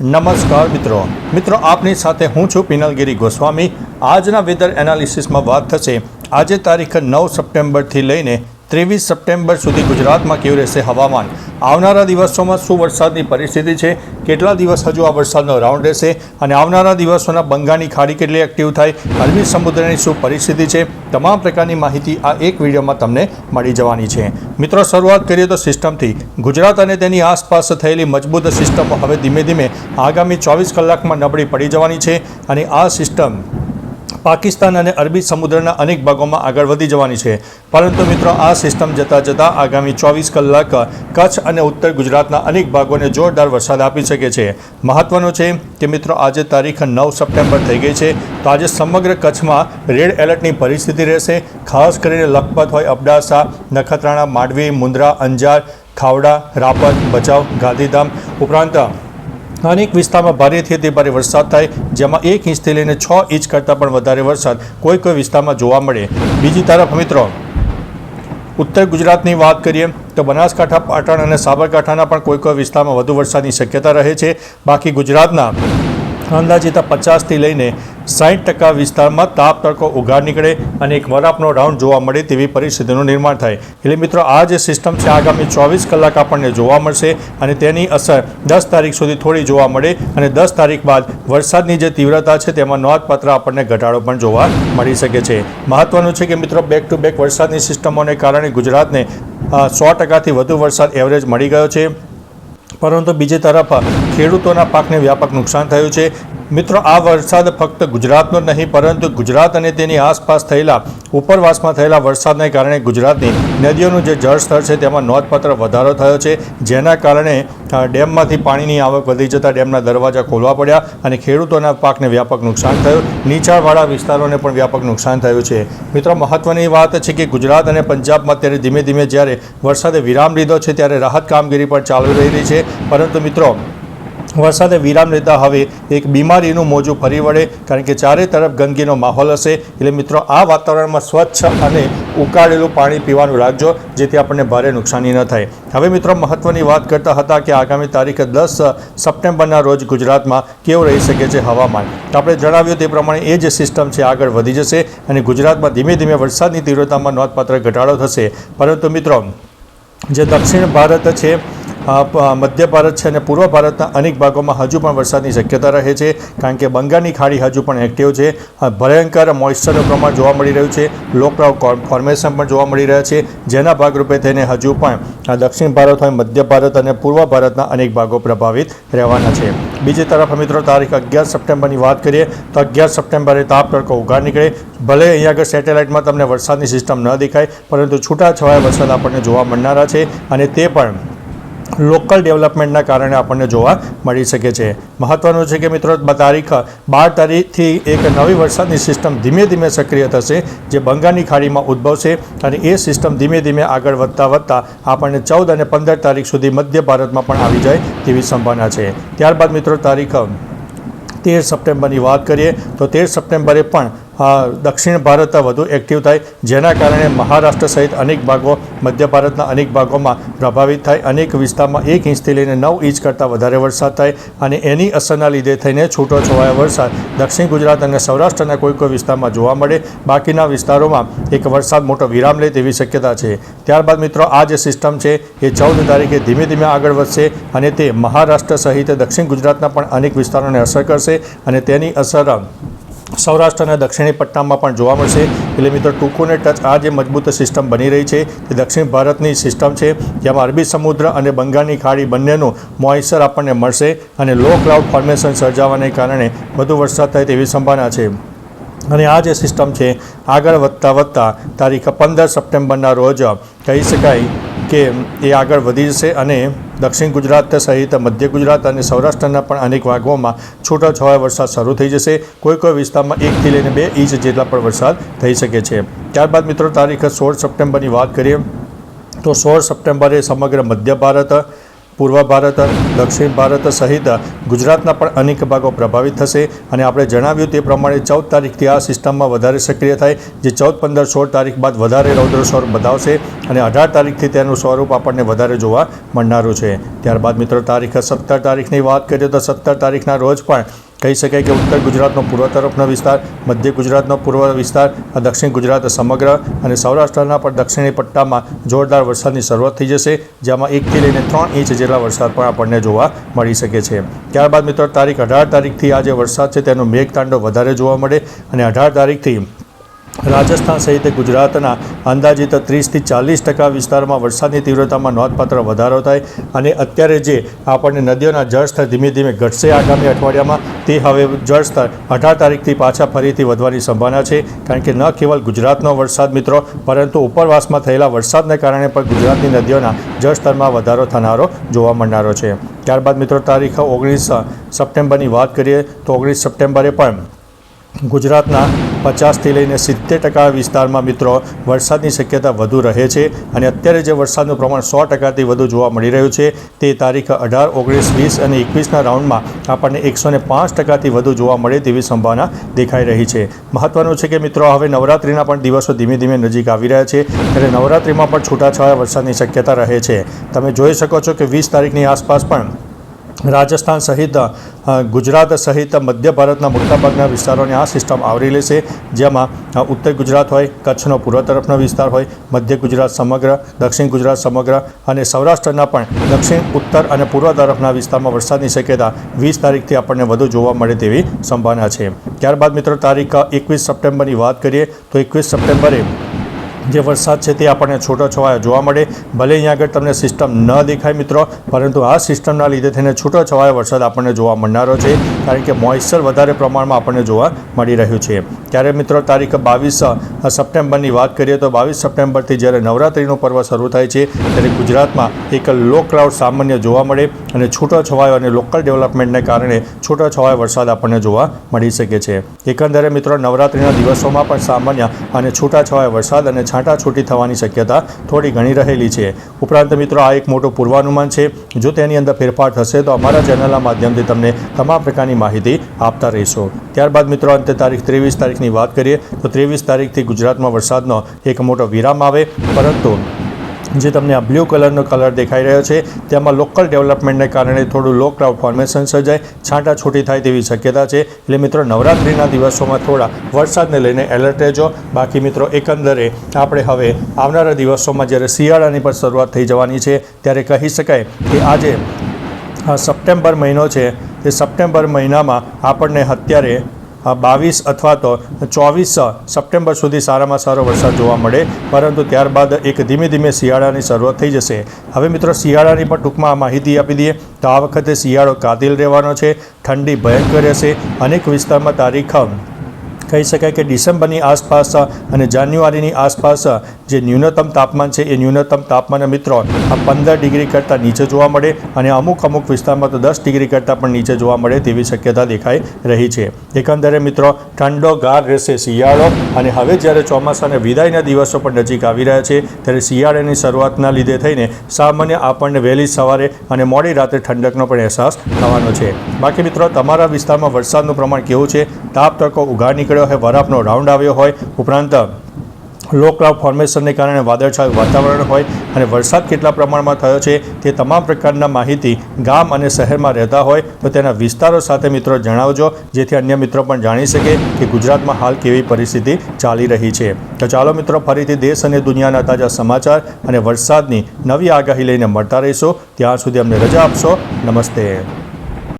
નમસ્કાર મિત્રો. મિત્રો, આપની સાથે હું છું પિનલગીરી ગોસ્વામી. આજના વેધર એનાલિસિસમાં વાત થશે. આજે તારીખ નવ સપ્ટેમ્બરથી લઈને ત્રેવીસ સપ્ટેમ્બર સુધી ગુજરાતમાં કેવું રહેશે હવામાન? આવનારા દિવસોમાં શું વરસાદની પરિસ્થિતિ છે? કેટલા દિવસ હજુ આ વરસાદનો રાઉન્ડ રહેશે? અને આવનારા દિવસોના બંગાળની ખાડી કેટલી એક્ટિવ થાય? અરબી સમુદ્રની શું પરિસ્થિતિ છે? તમામ પ્રકારની માહિતી આ એક વિડીયોમાં તમને મળી જવાની છે. મિત્રો, શરૂઆત કરીએ તો સિસ્ટમથી. ગુજરાત અને તેની આસપાસ થયેલી મજબૂત સિસ્ટમો હવે ધીમે ધીમે આગામી ચોવીસ કલાકમાં નબળી પડી જવાની છે અને આ સિસ્ટમ પાકિસ્તાન અને અરબી સમુદ્રના અનેક ભાગોમાં આગળ વધી જવાની છે. પરંતુ મિત્રો, આ સિસ્ટમ જતાં જતાં આગામી ચોવીસ કલાક કચ્છ અને ઉત્તર ગુજરાતના અનેક ભાગોને જોરદાર વરસાદ આપી શકે છે. મહત્વનું છે કે મિત્રો, આજે તારીખ નવ સપ્ટેમ્બર થઈ ગઈ છે. તો આજે સમગ્ર કચ્છમાં રેડ એલર્ટની પરિસ્થિતિ રહેશે. ખાસ કરીને લખપત હોય અબડાસા, નખત્રાણા, માંડવી, મુન્દ્રા, અંજાર, ખાવડા, રાપર, ભચાઉ, ગાંધીધામ ઉપરાંત અનેક વિસ્તારમાં ભારેથી અતિ ભારે વરસાદ થાય, જેમાં એક ઇંચથી લઈને છ ઇંચ કરતાં પણ વધારે વરસાદ કોઈ કોઈ વિસ્તારમાં જોવા મળે. બીજી તરફ મિત્રો, ઉત્તર ગુજરાતની વાત કરીએ, તો બનાસકાંઠા, પાટણ અને સાબરકાંઠાના પણ કોઈ કોઈ વિસ્તારમાં વધુ વરસાદની શક્યતા રહે છે. બાકી ગુજરાતના અંદાજિત પચાસથી લઈને સાઠ ટકા વિસ્તારમાં તાપ તડકો ઉઘાડ નીકળે અને એક વરાપનો રાઉન્ડ જોવા મળે તેવી પરિસ્થિતિનું નિર્માણ થાય. એટલે મિત્રો, આ જે સિસ્ટમ છે, આગામી ચોવીસ કલાક આપણને જોવા મળશે અને તેની અસર દસ તારીખ સુધી થોડી જોવા મળે અને દસ તારીખ બાદ વરસાદની જે તીવ્રતા છે, તેમાં નોંધપાત્ર આપણને ઘટાડો પણ જોવા મળી શકે છે. મહત્વનું છે કે મિત્રો બેક ટુ બેક વરસાદની સિસ્ટમોને કારણે ગુજરાતને સો ટકાથી વધુ વરસાદ એવરેજ મળી ગયો છે. પરંતુ બીજી તરફ ખેડૂતોના પાકને વ્યાપક નુકસાન થયું છે. મિત્રો, આ વરસાદ ફક્ત ગુજરાતનો નહીં, પરંતુ ગુજરાત અને તેની આસપાસ થયેલા, ઉપરવાસમાં થયેલા વરસાદને કારણે ગુજરાતની નદીઓનું જે જળસ્તર છે, તેમાં નોંધપાત્ર વધારો થયો છે. જેના કારણે ડેમમાંથી પાણીની આવક વધી જતાં ડેમના દરવાજા ખોલવા પડ્યા અને ખેડૂતોના પાકને વ્યાપક નુકસાન થયું. નીચાણવાળા વિસ્તારોને પણ વ્યાપક નુકસાન થયું છે. મિત્રો, મહત્વની વાત છે કે ગુજરાત અને પંજાબમાં અત્યારે ધીમે ધીમે જ્યારે વરસાદે વિરામ લીધો છે, ત્યારે રાહત કામગીરી પણ ચાલુ રહી છે. પરંતુ મિત્રો વરસાદે વિરામ લેતા હવે એક બીમારીનું મોજું ફરી વળે, કારણ કે ચારે તરફ ગંદકીનો માહોલ હશે. એટલે મિત્રો, આ વાતાવરણમાં સ્વચ્છ અને ઉકાળેલું પાણી પીવાનું રાખજો, જેથી આપણને ભારે નુકસાની ન થાય. હવે મિત્રો, મહત્વની વાત કરતા હતા કે આગામી તારીખ દસ સપ્ટેમ્બરના રોજ ગુજરાતમાં કેવું રહી શકે છે હવામાન. તો આપણે જણાવ્યું તે પ્રમાણે એ જે સિસ્ટમ છે, આગળ વધી જશે અને ગુજરાતમાં ધીમે ધીમે વરસાદની તીવ્રતામાં નોંધપાત્ર ઘટાડો થશે. પરંતુ મિત્રો, જે દક્ષિણ ભારત છે મધ્ય ભારત છે અને પૂર્વ ભારતના અનેક ભાગોમાં હજુ પણ વરસાદની શક્યતા રહે છે, કારણ કે બંગાળની ખાડી હજુ પણ એક્ટિવ છે. ભયંકર મોઇસ્ચરનું પ્રમાણ જોવા મળી રહ્યું છે. લોકડાઉન ફોર્મેશન પણ જોવા મળી રહ્યા છે. જેના ભાગરૂપે થઈને હજુ પણ દક્ષિણ ભારત હોય મધ્ય ભારત અને પૂર્વ ભારતના અનેક ભાગો પ્રભાવિત રહેવાના છે. બીજી તરફ મિત્રો, તારીખ અગિયાર સપ્ટેમ્બરની વાત કરીએ, તો અગિયાર સપ્ટેમ્બરે તાપ તડકો ઉઘાડ નીકળે. ભલે અહીંયા આગળ સેટેલાઇટમાં તમને વરસાદની સિસ્ટમ ન દેખાય, પરંતુ છૂટાછવાયા વરસાદ આપણને જોવા મળનારા છે અને તે પણ લોકલ ડેવલપમેન્ટના કારણે આપણને જોવા મળી શકે છે. મહત્વનું છે કે મિત્રો તારીખ બાર તારીખથી એક નવી વરસાદની સિસ્ટમ ધીમે ધીમે સક્રિય થશે, જે બંગાળની ખાડીમાં ઉદ્ભવશે અને એ સિસ્ટમ ધીમે ધીમે આગળ વધતા વધતા આપણને ચૌદ અને પંદર તારીખ સુધી મધ્ય ભારતમાં પણ આવી જાય તેવી સંભાવના છે. ત્યારબાદ મિત્રો, તારીખ તેર સપ્ટેમ્બરની વાત કરીએ, તો તેર સપ્ટેમ્બરે પણ દક્ષિણ ભારત વધુ એક્ટિવ થાય, જેના કારણે મહારાષ્ટ્ર સહિત અનેક ભાગો, મધ્ય ભારતના અનેક ભાગોમાં પ્રભાવિત થાય. અનેક વિસ્તારમાં એક ઇંચથી લઈને નવ ઇંચ કરતાં વધારે વરસાદ થાય અને એની અસરના લીધે થઈને છૂટો છવાયો વરસાદ દક્ષિણ ગુજરાત અને સૌરાષ્ટ્રના કોઈ કોઈ વિસ્તારમાં જોવા મળે. બાકીના વિસ્તારોમાં એક વરસાદ મોટો વિરામ લે તેવી શક્યતા છે. ત્યારબાદ મિત્રો, આ જે સિસ્ટમ છે, એ ચૌદ તારીખે ધીમે ધીમે આગળ વધશે અને તે મહારાષ્ટ્ર સહિત દક્ષિણ ગુજરાતના પણ અનેક વિસ્તારોને અસર કરશે અને તેની અસર સૌરાષ્ટ્ર અને દક્ષિણી પટ્ટામાં પણ જોવા મળશે. એટલે મિત્રો, ટૂંકુને ટચ આ જે મજબૂત સિસ્ટમ બની રહી છે, તે દક્ષિણ ભારતની સિસ્ટમ છે, જેમાં અરબી સમુદ્ર અને બંગાળની ખાડી બંનેનું મોઇસ્ચર આપણને મળશે અને લો ક્લાઉડ ફોર્મેશન સર્જાવાને કારણે વધુ વરસાદ થાય તેવી સંભાવના છે. અને આ જે સિસ્ટમ છે, આગળ વધતા વધતા તારીખ પંદર સપ્ટેમ્બરના રોજ કહી શકાય કે એ આગળ વધી જશે અને દક્ષિણ ગુજરાત સહિત મધ્ય ગુજરાત અને સૌરાષ્ટ્રના પણ અનેક ભાગોમાં છૂટાછવાયા વરસાદ શરૂ થઈ જશે. કોઈ કોઈ વિસ્તારમાં એકથી લઈને બે ઇંચ જેટલા પણ વરસાદ થઈ શકે છે. ત્યારબાદ મિત્રો તારીખ સોળ સપ્ટેમ્બરની વાત કરીએ તો સોળ સપ્ટેમ્બરે સમગ્ર મધ્ય ભારત પૂર્વ ભારત, દક્ષિણ ભારત સહિત ગુજરાતના પણ અનેક ભાગો પ્રભાવિત થશે અને આપણે જણાવ્યું તે પ્રમાણે ચૌદ તારીખથી આ સિસ્ટમમાં વધારે સક્રિય થાય, જે ચૌદ, પંદર, સોળ તારીખ બાદ વધારે રૌદ્ર સ્વરૂપ બતાવશે અને અઢાર તારીખથી તેનું સ્વરૂપ આપણને વધારે જોવા મળનારું છે. ત્યારબાદ મિત્રો, તારીખ સત્તર તારીખની વાત કરીએ તો સત્તર તારીખના રોજ પણ કહી શકાય કે ઉત્તર ગુજરાતનો પૂર્વ તરફનો વિસ્તાર, મધ્ય ગુજરાતનો પૂર્વ વિસ્તાર દક્ષિણ ગુજરાત સમગ્ર અને સૌરાષ્ટ્રના પણ દક્ષિણી પટ્ટામાં જોરદાર વરસાદની શરૂઆત થઈ જશે, જેમાં એકથી લઈને ત્રણ ઇંચ જેટલા વરસાદ પણ આપણને જોવા મળી શકે છે. ત્યારબાદ મિત્રો, તારીખ અઢાર તારીખથી આ જે વરસાદ છે, તેનું મેઘતાંડો વધારે જોવા મળે અને અઢાર તારીખથી રાજસ્થાન સહિત ગુજરાતના અંદાજિત ત્રીસથી ચાલીસ ટકા વિસ્તારમાં વરસાદની તીવ્રતામાં નોંધપાત્ર વધારો થાય અને અત્યારે જે આપણને નદીઓના જળસ્તર ધીમે ધીમે ઘટશે આગામી અઠવાડિયામાં, તે હવે જળસ્તર અઢાર તારીખથી પાછા ફરીથી વધવાની સંભાવના છે, કારણ કે ન કેવલ ગુજરાતનો વરસાદ મિત્રો, પરંતુ ઉપરવાસમાં થયેલા વરસાદને કારણે પણ ગુજરાતની નદીઓના જળસ્તરમાં વધારો થનારો જોવા મળનારો છે. ત્યારબાદ મિત્રો, તારીખ ઓગણીસ સપ્ટેમ્બરની વાત કરીએ તો ઓગણીસ સપ્ટેમ્બરે પણ ગુજરાતના પચાસથી લઈને સિત્તેર ટકા વિસ્તારમાં મિત્રો વરસાદની શક્યતા વધુ રહે છે અને અત્યારે જે વરસાદનું પ્રમાણ સો ટકાથી વધુ જોવા મળી રહ્યું છે, તે તારીખ અઢાર, ઓગણીસ, વીસ અને એકવીસના રાઉન્ડમાં આપણને એકસો ને પાંચ ટકાથી વધુ જોવા મળે તેવી સંભાવના દેખાઈ રહી છે. મહત્વનું છે કે મિત્રો હવે નવરાત્રિના પણ દિવસો ધીમે ધીમે નજીક આવી રહ્યા છે ત્યારે નવરાત્રિમાં પણ છૂટાછવાયા વરસાદની શક્યતા રહે છે. તમે જોઈ શકો છો કે વીસ તારીખની આસપાસ પણ રાજસ્થાન સહિત ગુજરાત સહિત મધ્ય ભારતના મોટાભાગના વિસ્તારોને આ સિસ્ટમ આવરી લેશે જેમાં ઉત્તર ગુજરાત હોય, કચ્છનો પૂર્વ તરફનો વિસ્તાર હોય, મધ્ય ગુજરાત સમગ્ર, દક્ષિણ ગુજરાત સમગ્ર અને સૌરાષ્ટ્રના પણ દક્ષિણ, ઉત્તર અને પૂર્વ તરફના વિસ્તારમાં વરસાદની શક્યતા વીસ તારીખથી આપણને વધુ જોવા મળે તેવી સંભાવના છે. ત્યારબાદ મિત્રો, તારીખ એકવીસ સપ્ટેમ્બરની વાત કરીએ તો એકવીસ સપ્ટેમ્બરે જે વરસાદ છે તે આપણને છૂટોછવાયો જોવા મળે. ભલે અહીંયા આગળ તમને સિસ્ટમ ન દેખાય મિત્રો, પરંતુ આ સિસ્ટમના લીધે થઈને છૂટો છવાયો વરસાદ આપણને જોવા મળનારો છે, કારણ કે મોઇશ્ચર વધારે પ્રમાણમાં આપણને જોવા મળી રહ્યું છે. ત્યારે મિત્રો, તારીખ બાવીસ સપ્ટેમ્બરની વાત કરીએ તો બાવીસ સપ્ટેમ્બરથી જ્યારે નવરાત્રિનું પર્વ શરૂ થાય છે, ત્યારે ગુજરાતમાં એક લો ક્લાઉડ સામાન્ય જોવા મળે અને છૂટો છવાયો અને લોકલ ડેવલપમેન્ટને કારણે છૂટો છવાયો વરસાદ આપણને જોવા મળી શકે છે. એકંદરે મિત્રો, નવરાત્રિના દિવસોમાં પણ સામાન્ય અને છૂટાછવાયો વરસાદ અને છાંટાછૂટી થવાની શક્યતા થોડી ઘણી રહેલી છે. ઉપરાંત મિત્રો, આ એક મોટું પૂર્વાનુમાન છે. જો તેની અંદર ફેરફાર થશે તો અમારા ચેનલના માધ્યમથી તમને તમામ પ્રકારની માહિતી આપતા રહીશું. ત્યારબાદ મિત્રો, અંતે તારીખ ત્રેવીસ તારીખની વાત કરીએ તો ત્રેવીસ તારીખથી ગુજરાતમાં વરસાદનો એક મોટો વિરામ આવે, પરંતુ જે તમને આ બ્લુ કલરનો કલર દેખાઈ રહ્યો છે, તેમાં લોકલ ડેવલપમેન્ટને કારણે થોડું લો ક્રાઉડ ફોર્મેશન સર્જાય છાંટાછૂટી થાય તેવી શક્યતા છે. એટલે મિત્રો, નવરાત્રિના દિવસોમાં થોડા વરસાદને લઈને એલર્ટ રહેજો. બાકી મિત્રો, એકંદરે આપણે હવે આવનારા દિવસોમાં જ્યારે શિયાળાની પણ શરૂઆત થઈ જવાની છે, ત્યારે કહી શકાય કે આજે સપ્ટેમ્બર મહિનો છે. તે સપ્ટેમ્બર મહિનામાં આપણને અત્યારે બાવીસ અથવા તો ચોવીસ સપ્ટેમ્બર સુધી સારામાં સારો વરસાદ જોવા મળે, પરંતુ ત્યારબાદ એક ધીમે ધીમે શિયાળાની શરૂઆત થઈ જશે. હવે મિત્રો, શિયાળાની પણ ટૂંકમાં માહિતી આપી દઈએ. તો આ વખતે શિયાળો કાતિલ રહેવાનો છે, ઠંડી ભયંકર રહેશે. અનેક વિસ્તારમાં તારીખ, કહી શકાય કે ડિસેમ્બરની આસપાસ અને જાન્યુઆરીની આસપાસ જે ન્યૂનતમ તાપમાન છે એ ન્યૂનતમ તાપમાન મિત્રો આ પંદર ડિગ્રી કરતાં નીચે જોવા મળે અને અમુક અમુક વિસ્તારમાં તો દસ ડિગ્રી કરતાં પણ નીચે જોવા મળે તેવી શક્યતા દેખાઈ રહી છે. એકંદરે મિત્રો ઠંડો ગાર રહેશે શિયાળો અને હવે જ્યારે ચોમાસાના વિદાયના દિવસો પણ નજીક આવી રહ્યા છે, ત્યારે શિયાળાની શરૂઆતના લીધે થઈને સામાન્ય આપણને વહેલી સવારે અને મોડી રાત્રે ઠંડકનો પણ અહેસાસ થવાનો છે. બાકી મિત્રો તમારા વિસ્તારમાં વરસાદનું પ્રમાણ કેવું છે? તાપ તડકો ઉઘાડ નીકળ્યો હોય, વરફનો રાઉન્ડ આવ્યો હોય, ઉપરાંત લો ક્લાઉડ ફોર્મેશનને કારણે વાદળછાયું વાતાવરણ હોય અને વરસાદ કેટલા પ્રમાણમાં થયો છે તે તમામ પ્રકારના માહિતી ગામ અને શહેરમાં રહેતા હોય તો તેના વિસ્તારો સાથે મિત્રો જણાવજો, જેથી અન્ય મિત્રો પણ જાણી શકે કે ગુજરાતમાં હાલ કેવી પરિસ્થિતિ ચાલી રહી છે. તો ચાલો મિત્રો ફરીથી દેશ અને દુનિયાના તાજા સમાચાર અને વરસાદની નવી આગાહી લઈને મળતા રહીશું. ત્યાં સુધી અમને રજા આપશો. નમસ્તે.